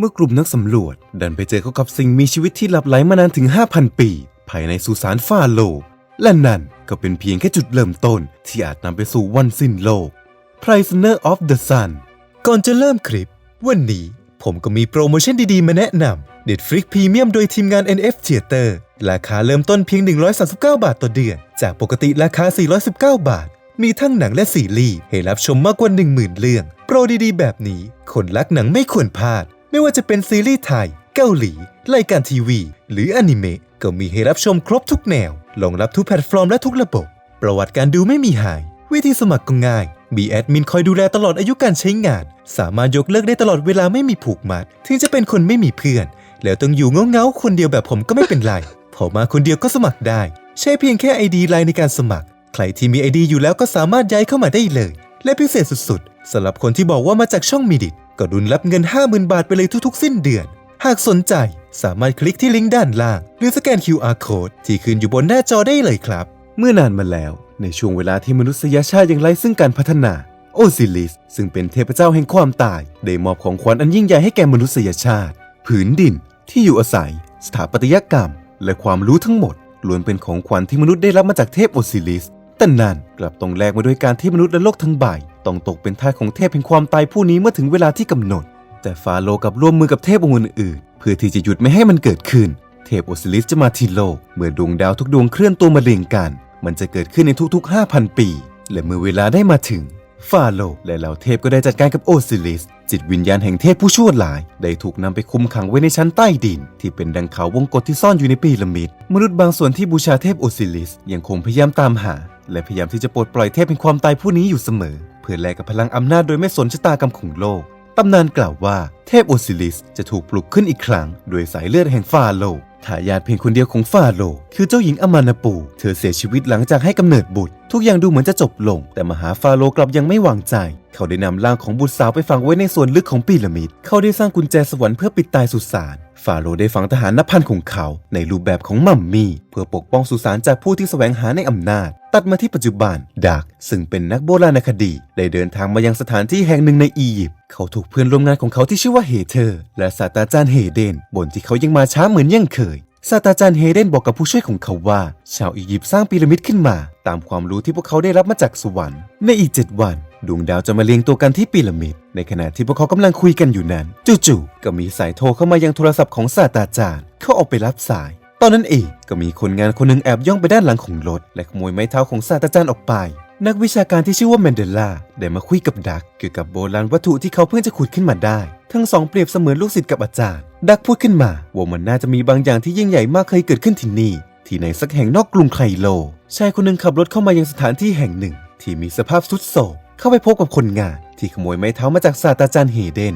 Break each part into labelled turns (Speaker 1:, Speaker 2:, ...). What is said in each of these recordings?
Speaker 1: เมื่อกลุ่มนักสำรวจดันไปเจอเข้ากับสิ่งมีชีวิตที่หลับไหลมานานถึง 5,000 ปี ภายในสุสานฟาโลกและนั่นก็เป็นเพียงแค่จุดเริ่มต้น ที่อาจนำไปสู่วันสิ้นโลก Prisoner of the Sun ก่อนจะเริ่มคลิป วันนี้ผมก็มีโปรโมชั่นดีๆ มาแนะนำ Netflix Premium โดยทีมงาน NF Theater ราคาเริ่มต้นเพียง 139 บาทต่อเดือน จากปกติราคา 419 บาท มีทั้งหนังและซีรีส์ให้รับชมมากกว่า 10,000 เรื่อง โปรดีๆ แบบนี้คนรักหนังไม่ควรพลาด ไม่ว่าจะเป็นซีรีส์ไทย เกาหลี รายการทีวี หรืออนิเมะก็มีให้รับชมครบทุกแนวรองรับทุกแพลตฟอร์มและทุกระบบ ประวัติการดูไม่มีหาย วิธีสมัครก็ง่าย มีแอดมินคอยดูแลตลอดอายุการใช้งาน สามารถยกเลิกได้ตลอดเวลาไม่มีผูกมัด ถึงจะเป็นคนไม่มีเพื่อน แล้วต้องอยู่เงาๆคนเดียวแบบผมก็ไม่เป็นไร พอมาคนเดียวก็สมัครได้ ใช้เพียงแค่ ID ไลน์ในการสมัคร ใครที่มี ID อยู่แล้วก็สามารถย้ายเข้ามาได้เลย และพิเศษสุดๆสำหรับคนที่บอกว่ามาจากช่องมีดิต ก็ดุนรับเงิน 50,000 บาทไปเลยทุกๆ สิ้นเดือน หากสนใจสามารถคลิกที่ลิงก์ด้านล่าง หรือสแกน QR code ที่ขึ้นอยู่บนหน้าจอได้เลยครับ เมื่อนานมาแล้วในช่วงเวลาที่มนุษยชาติยังไร้ซึ่งการพัฒนาโอซิลิส ซึ่งเป็นเทพเจ้าแห่งความตาย ได้มอบของขวัญอันยิ่งใหญ่ให้แก่มนุษยชาติ ผืนดิน ที่อยู่อาศัย สถาปัตยกรรม และความรู้ทั้งหมดล้วนเป็นของขวัญที่มนุษย์ได้รับมาจากเทพโอซิลิส แต่นั่นกลับต้องแลกมาด้วยการที่มนุษย์และโลกทั้งใบ ต้องตกเป็นทาสของเทพแห่งความตายผู้นี้เมื่อถึงเวลาที่กำหนด แต่ฟาโรห์กับร่วมมือกับเทพองค์อื่นๆเพื่อที่จะหยุดไม่ให้มันเกิดขึ้น เทพโอซิลิสจะมาที่โลก เมื่อดวงดาวทุกดวงเคลื่อนตัวมาเรียงกัน มันจะเกิดขึ้นในทุกๆ 5,000 ปี และเมื่อเวลาได้มาถึงฟาโรห์และเหล่าเทพก็ได้จัดการกับโอซิลิส จิตวิญญาณแห่งเทพผู้ชั่วร้าย ได้ถูกนำไปคุมขังไว้ในชั้นใต้ดิน ที่เป็นดังเขาวงกฏที่ซ่อนอยู่ในปีระมิด มนุษย์บางส่วนที่บูชาเทพโอซิลิส ยังคงพยายามตามหา และพยายามที่จะปลดปล่อยเทพแห่งความตายผู้นี้อยู่เสมอ เพื่อแลกกับพลังอำนาจโดยไม่สนชะตากรรมของโลก ตำนานกล่าวว่าเทพโอซิลิสจะถูกปลุกขึ้นอีกครั้ง โดยสายเลือดแห่งฟาโรทายาทเพียงคนเดียวของฟาโรห์คือเจ้าหญิงอมานาปู เธอเสียชีวิตหลังจากให้กำเนิดบุตร ทุกอย่างดูเหมือนจะจบลง แต่มหาฟาโรห์กลับยังไม่วางใจ เขาได้นำร่างของบุตรสาวไปฝังไว้ในส่วนลึกของพีระมิด เขาได้สร้างกุญแจสวรรค์เพื่อปิดตายสุสาน ฟาโรห์ได้ฝังทหารนับพันของเขา ในรูปแบบของมัมมี่เพื่อปกป้องสุสานจากผู้ที่แสวงหาในอำนาจ ตัดมาที่ปัจจุบันดักซึ่งเป็นนักโบราณคดี ได้เดินทางมายังสถานที่แห่งหนึ่งในอียิปต์เขาถูกเพื่อนร่วมงานของเขาที่ชื่อว่าเฮเธอร์ และศาสตราจารย์เฮเดนบ่นที่เขายังมาช้าเหมือนยังเคยศาสตราจารย์เฮเดนบอกกับผู้ช่วยของเขาว่า ชาวอียิปต์สร้างพีระมิดขึ้นมา ตามความรู้ที่พวกเขาได้รับมาจากสวรรค์ในอีก7วัน ดวงดาวจะมาเรียงตัวกันที่พีระมิด ในขณะที่พวกเขากำลังคุยกันอยู่นั้น จู่ๆก็มีสายโทรเข้ามายังโทรศัพท์ของศาสตราจารย์ เขาออกไปรับสาย ตอนนั้นเองก็มีคนงานคนหนึ่งแอบย่องไปด้านหลังของรถ และขโมยไม้เท้าของศาสตราจารย์ออกไป นักวิชาการที่ชื่อว่าแมนเดลาได้มาคุยกับดักเกี่ยวกับโบราณวัตถุที่เขาเพิ่งจะขุดขึ้นมาได้ ทั้งสองเปรียบเสมือนลูกศิษย์กับอาจารย์ ดักพูดขึ้นมาว่ามันน่าจะมีบางอย่างที่ยิ่งใหญ่มากเคยเกิดขึ้นที่นี่ ที่ไหนสักแห่งนอกกรุงไคโลชายคนหนึ่งขับรถเข้ามายังสถานที่แห่งหนึ่ง ที่มีสภาพทรุดโทรม เข้าไปพบกับคนงานที่ขโมยไม้เท้ามาจากศาสตราจารย์เฮเดน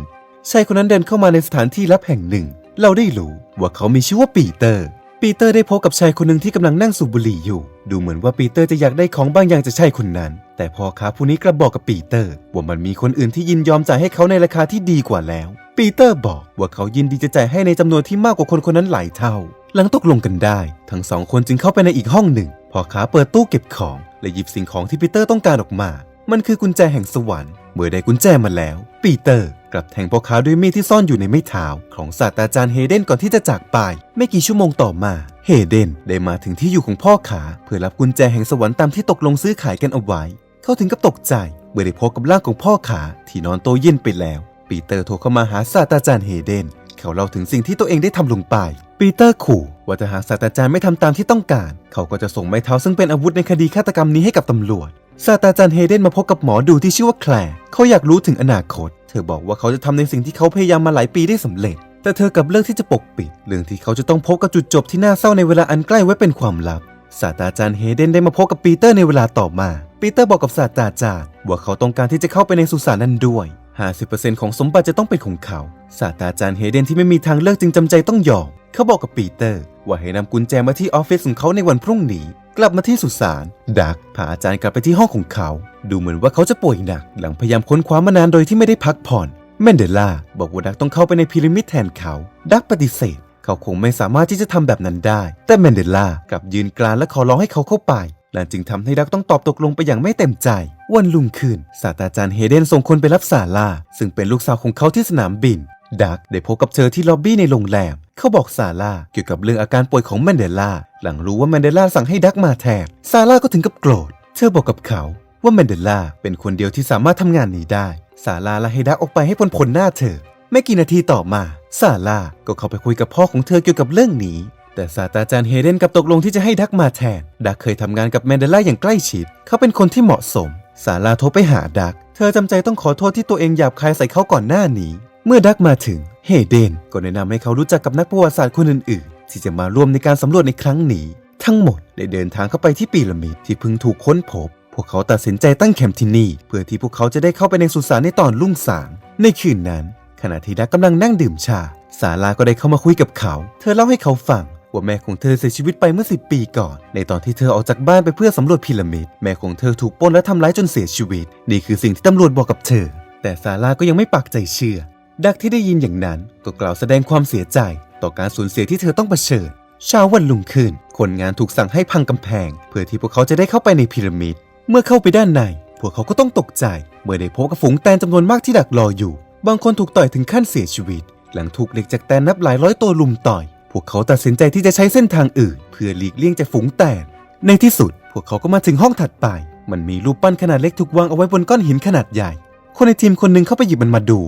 Speaker 1: ชายคนนั้นเดินเข้ามาในสถานที่ลับแห่งหนึ่ง เราได้รู้ว่าเขามีชื่อว่าปีเตอร์ ปีเตอร์ได้พบกับชายคนหนึ่งที่กำลังนั่งสูบบุหรี่อยู่ ดูเหมือนว่าปีเตอร์จะอยากได้ของบางอย่างจากชายคนนั้น แต่พ่อค้าผู้นี้กลับบอกกับปีเตอร์ ว่ามันมีคนอื่นที่ยินยอมจ่ายให้เขาในราคาที่ดีกว่าแล้ว ปีเตอร์บอกว่าเขายินดีจะจ่ายให้ในจำนวนที่มากกว่าคนคนนั้นหลายเท่า หลังตกลงกันได้ ทั้งสองคนจึงเข้าไปในอีกห้องหนึ่งพ่อค้าเปิดตู้เก็บของ และหยิบสิ่งของที่ปีเตอร์ต้องการออกมา มันคือกุญแจแห่งสวรรค์ เมื่อได้กุญแจมาแล้ว ปีเตอร์กลับแทงพ่อค้าด้วยมีดที่ซ่อนอยู่ในไม้เท้าของศาสตราจารย์เฮเดนก่อนที่จะจากไป ไม่กี่ชั่วโมงต่อมา เฮเดนได้มาถึงที่อยู่ของพ่อค้าเพื่อรับกุญแจแห่งสวรรค์ตามที่ตกลงซื้อขายกันเอาไว้ เขาถึงกับตกใจเมื่อได้พบกับร่างของพ่อขาที่นอนโตเย็นไปแล้ว ปีเตอร์โทรเข้ามาหาศาสตราจารย์เฮเดน เขาเล่าถึงสิ่งที่ตัวเองได้ทำลงไป ปีเตอร์ขู่ว่าถ้าหากศาสตราจารย์ไม่ทำตามที่ต้องการ เขาก็จะส่งไม้เท้าซึ่งเป็นอาวุธในคดีฆาตกรรมนี้ให้กับตำรวจศาสตราจารย์เฮเดนมาพบกับหมอดูที่ชื่อว่าแคลร์เขาอยากรู้ถึงอนาคต เธอบอกว่าเขาจะทำในสิ่งที่เขาพยายามมาหลายปีได้สำเร็จ แต่เธอกับเลือกที่จะปกปิด เรื่องที่เขาจะต้องพบกับจุดจบที่น่าเศร้าในเวลาอันใกล้ไว้เป็นความลับศาสตราจารย์เฮเดนได้มาพบกับปีเตอร์ในเวลาต่อมา ปีเตอร์บอกกับศาสตราจารย์ว่าเขาต้องการที่จะเข้าไปในสุสานนั้นด้วย 50%ของสมบัติจะต้องเป็นของเขา ศาสตราจารย์เฮเดนที่ไม่มีทางเลือกจึงจำใจต้องยอม เขาบอกกับปีเตอร์ ว่าให้นำกุญแจมาที่ออฟฟิศของเขาในวันพรุ่งนี้ กลับมาที่สุสาน ดักพาอาจารย์กลับไปที่ห้องของเขา ดูเหมือนว่าเขาจะป่วยหนัก หลังพยายามค้นคว้ามานานโดยที่ไม่ได้พักผ่อน แมนเดล่าบอกว่าดักต้องเข้าไปในพีระมิดแทนเขา ดักปฏิเสธ เขาคงไม่สามารถที่จะทำแบบนั้นได้ แต่แมนเดล่ากลับยืนกรานและขอร้องให้เขาเข้าไปนั่นจึงทำให้ดักต้องตอบตกลงไปอย่างไม่เต็มใจ วันรุ่งขึ้นศาสตราจารย์เฮเดนส่งคนไปรับซาร่าซึ่งเป็นลูกสาวของเขาที่สนามบิน ดักได้พบกับเธอที่ล็อบบี้ในโรงแรม เขาบอกซาร่าเกี่ยวกับเรื่องอาการป่วยของแมนเดลา หลังรู้ว่าแมนเดลาสั่งให้ดักมาแทนซาร่าก็ถึงกับโกรธ เธอบอกกับเขาว่าแมนเดลาเป็นคนเดียวที่สามารถทำงานนี้ได้ซาร่าไล่ให้ดักออกไปให้พ้นผลหน้าเธอ ไม่กี่นาทีต่อมาซาร่าก็เข้าไปคุยกับพ่อของเธอเกี่ยวกับเรื่องนี้แต่ศาสตราจารย์เฮเดนกลับตกลงที่จะให้ดักมาแทน ดักเคยทำงานกับแมนเดลาอย่างใกล้ชิด เขาเป็นคนที่เหมาะสม ซาราโทรไปหาดัก เธอจำใจต้องขอโทษที่ตัวเองหยาบคายใส่เขาก่อนหน้านี้ เมื่อดักมาถึง เฮเดนก็แนะนำให้เขารู้จักกับนักประวัติศาสตร์คนอื่นๆ ที่จะมาร่วมในการสำรวจในครั้งนี้ ทั้งหมดได้เดินทางเข้าไปที่ปีระมิดที่เพิ่งถูกค้นพบ พวกเขาตัดสินใจตั้งแคมป์ที่นี่ เพื่อที่พวกเขาจะได้เข้าไปในสุสานในตอนรุ่งสางในคืนนั้น ขณะที่ดักกำลังนั่งดื่มชาสาลาก็ได้เข้ามาคุยกับเขา เธอเล่าให้เขาฟัง ว่าแม่ของเธอเสียชีวิตไปเมื่อสิปีก่อน ในตอนที่เธอออกจากบ้านไปเพื่อสำรวจพีระมิดแม่ของเธอถูกปล้นและทำร้ายจนเสียชีวิต นี่คือสิ่งที่ตำรวจบอกกับเธอ แต่ซาร่าก็ยังไม่ปักใจเชื่อ ดักที่ได้ยินอย่างนั้นก็กล่าวแสดงความเสียใจ ต่อการสูญเสียที่เธอต้องเผชิญเช้าวันรุ่งขึ้น คนงานถูกสั่งให้พังกำแพง เพื่อที่พวกเขาจะได้เข้าไปในพีระมิดเมื่อเข้าไปด้านใน พวกเขาก็ต้องตกใจ เมื่อได้พบกับฝูงแตนจำนวนมากที่ดักรออยู่ บางคนถูกต่อยถึงขั้นเสียชีวิต หลังถูกเด็กจากแตนนับหลายร้อยตัวลุมต่อย พวกเขาตัดสินใจที่จะใช้เส้นทางอื่น เพื่อหลีกเลี่ยงจากฝูงแตนในที่สุด พวกเขาก็มาถึงห้องถัดไป มันมีรูปปั้นขนาดเล็กถูกวางเอาไว้บนก้อนหินขนาดใหญ่ คนในทีมคนหนึ่งเข้าไปหยิบมันมาดู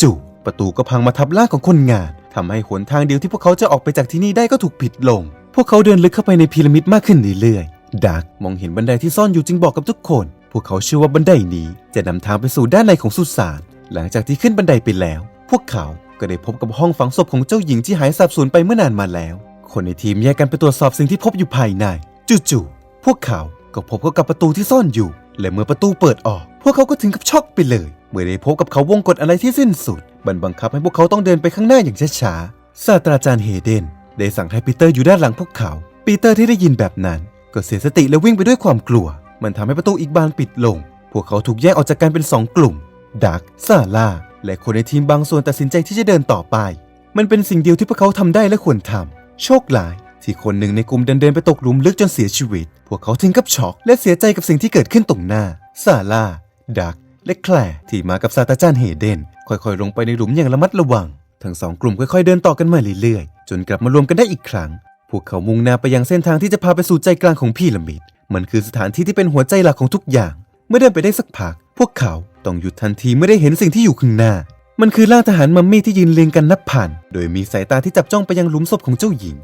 Speaker 1: จู่ๆประตูก็พังมาทับร่างของคนงานทำให้หนทางเดียวที่พวกเขาจะออกไปจากที่นี่ได้ก็ถูกปิดลง พวกเขาเดินลึกเข้าไปในพีระมิดมากขึ้นเรื่อยๆดักมองเห็นบันไดที่ซ่อนอยู่จึงบอกกับทุกคน พวกเขาเชื่อว่าบันไดนี้ จะนำทางไปสู่ด้านในของสุสานหลังจากที่ขึ้นบันไดไปแล้ว พวกเขา ก็ได้พบกับห้องฝังศพของเจ้าหญิงที่หายสาบสูญไปเมื่อนานมาแล้ว คนในทีมแยกกันไปตรวจสอบสิ่งที่พบอยู่ภายใน จู่ๆพวกเขาก็พบเข้ากับประตูที่ซ่อนอยู่ และเมื่อประตูเปิดออก พวกเขาก็ถึงกับช็อกไปเลย เมื่อได้พบกับเขาวงกฏอะไรที่สิ้นสุดบันบังคับให้พวกเขาต้องเดินไปข้างหน้าอย่างช้าๆศาสตราจารย์เฮเดนได้สั่งให้ปีเตอร์อยู่ด้านหลังพวกเขา ปีเตอร์ที่ได้ยินแบบนั้น ก็เสียสติและวิ่งไปด้วยความกลัว มันทำให้ประตูอีกบานปิดลง พวกเขาถูกแยกออกจากกันเป็นสองกลุ่มดักซาร่า และคนในทีมบางส่วนตัดสินใจที่จะเดินต่อไป มันเป็นสิ่งเดียวที่พวกเขาทำได้และควรทำโชคร้ายที่คนหนึ่งในกลุ่มเดินเดินไปตกหลุมลึกจนเสียชีวิต พวกเขาถึงกับช็อกและเสียใจกับสิ่งที่เกิดขึ้นตรงหน้า ซาร่า ดัก และแคลร์ที่มากับศาสตราจารย์เฮเดน ค่อยๆ ลงไปในหลุมอย่างระมัดระวัง ทั้งสองกลุ่มค่อยๆ เดินต่อกันมาเรื่อยๆ จนกลับมารวมกันได้อีกครั้ง พวกเขามุ่งหน้าไปยังเส้นทางที่จะพาไปสู่ใจกลางของพีระมิด มันคือสถานที่ที่เป็นหัวใจหลักของทุกอย่าง เมื่อเดินไปได้สักพัก พวกเขา ต้องหยุดทันทีเมื่อได้เห็นสิ่งที่อยู่ข้างหน้า มันคือร่างทหารมัมมี่ที่ยืนเรียงกันนับพันโดยมีสายตาที่จับจ้องไปยังหลุมศพของเจ้าหญิง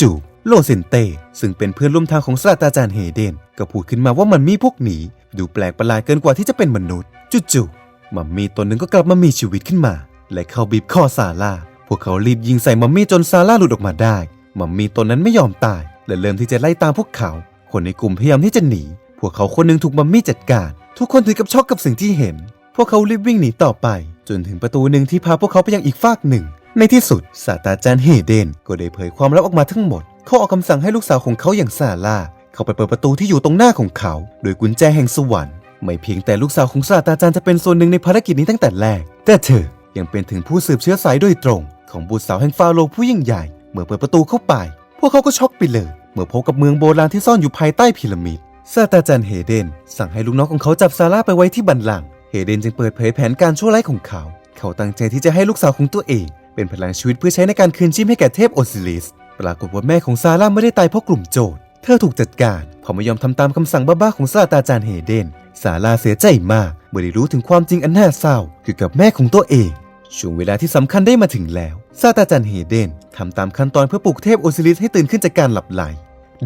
Speaker 1: จู่ๆโลเซนเต้ซึ่งเป็นเพื่อนร่วมทางของศาสตราจารย์เฮเดน ก็พูดขึ้นมาว่ามันมีพวกนี้ ดูแปลกประหลาดเกินกว่าที่จะเป็นมนุษย์จู่ๆมัมมี่ตนหนึ่งก็กลับมามีชีวิตขึ้นมา และเข้าบีบคอซาร่าพวกเขารีบยิงใส่มัมมี่จนซาร่าหลุดออกมาได้มัมมี่ตนนั้นไม่ยอมตาย และเริ่มที่จะไล่ตามพวกเขา คนในกลุ่มพยายามที่จะหนี พวกเขาคนหนึ่งถูกมัมมี่จัดการ ทุกคนถึงกับช็อกกับสิ่งที่เห็น พวกเขารีบวิ่งหนีต่อไป จนถึงประตูหนึ่งที่พาพวกเขาไปยังอีกฟากหนึ่ง ในที่สุดศาสตราจารย์เฮเดน ก็ได้เผยความลับออกมาทั้งหมด เขาออกคำสั่งให้ลูกสาวของเขาอย่างซาร่าเข้าไปเปิดประตูที่อยู่ตรงหน้าของเขา โดยกุญแจแห่งสวรรค์ไม่เพียงแต่ลูกสาวของศาสตราจารย์จะเป็นส่วนหนึ่งในภารกิจนี้ตั้งแต่แรก แต่เธอยังเป็นถึงผู้สืบเชื้อสายโดยตรง ของบุตรสาวแห่งฟาโรห์ผู้ยิ่งใหญ่ เมื่อเปิดประตูเข้าไป พวกเขาก็ช็อกไปเลย เมื่อพบกับเมืองโบราณที่ซ่อนอยู่ภายใต้พีระมิด ศาสตราจารย์เฮเดนสั่งให้ลูกน้องของเขาจับซาร่าไปไว้ที่บันลังเฮเดนจึงเปิดเผยแผนการชั่วร้ายของเขา เขาตั้งใจที่จะให้ลูกสาวของตัวเอง เป็นพลังชีวิตเพื่อใช้ในการคืนชีพให้แก่เทพโอซิริส ปรากฏว่าแม่ของซาร่าไม่ได้ตายเพราะกลุ่มโจรเธอถูกจัดการเพราะไม่ยอมทำตามคำสั่งบ้าๆของศาสตราจารย์เฮเดน ซาร่าเสียใจมากเมื่อได้รู้ถึงความจริงอันน่าเศร้าเกี่ยวกับแม่ของตัวเองช่วงเวลาที่สำคัญได้มาถึงแล้วศาตาจารย์เฮเดนทำตามขั้นตอนเพื่อปลุกเทพโอซิริสให้ตื่นขึ้นจากการหลับไหล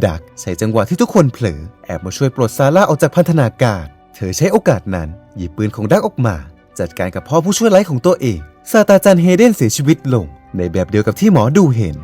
Speaker 1: ดักใช้จังหวะที่ทุกคนเผลอ แอบมาช่วยปลดซาร่าออกจากพันธนาการ เธอใช้โอกาสนั้น หยิบปืนของดักออกมา จัดการกับพ่อผู้ช่วยไร้ของตัวเองศาสตราจารย์เฮเดนเสียชีวิตลง ในแบบเดียวกับที่หมอดูเห็น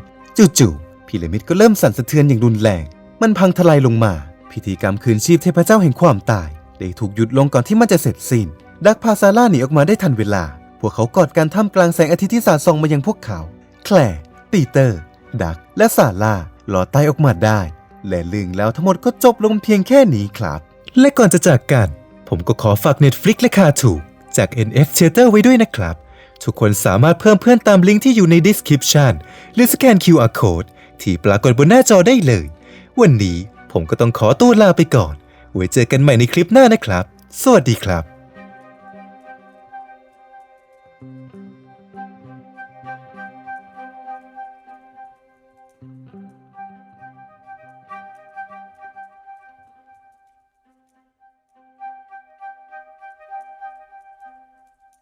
Speaker 1: จู่ๆพีระมิดก็เริ่มสั่นสะเทือนอย่างรุนแรง มันพังทลายลงมา พิธีกรรมคืนชีพเทพเจ้าแห่งความตาย ได้ถูกหยุดลงก่อนที่มันจะเสร็จสิ้น ดักพาซาร่าหนีออกมาได้ทันเวลา พวกเขากอดกันท่ามกลางแสงอาทิตย์ที่สาดส่องมายังพวกเขา แคลร์ปีเตอร์ ดัก และซาร่าหลอดใต้ออกมาได้ และเรื่องแล้วทั้งหมดก็จบลงเพียงแค่นี้ครับ และก่อนจะจากกัน ผมก็ขอฝาก Netflix และคาถูกจาก NF Theater ไว้ด้วยนะครับ ทุกคนสามารถเพิ่มเพื่อนตามลิงก์ที่อยู่ใน description หรือสแกน QR code ที่ปรากฏบนหน้าจอได้เลย วันนี้ผมก็ต้องขอตัวลาไปก่อน ไว้เจอกันใหม่ในคลิปหน้านะครับ สวัสดีครับ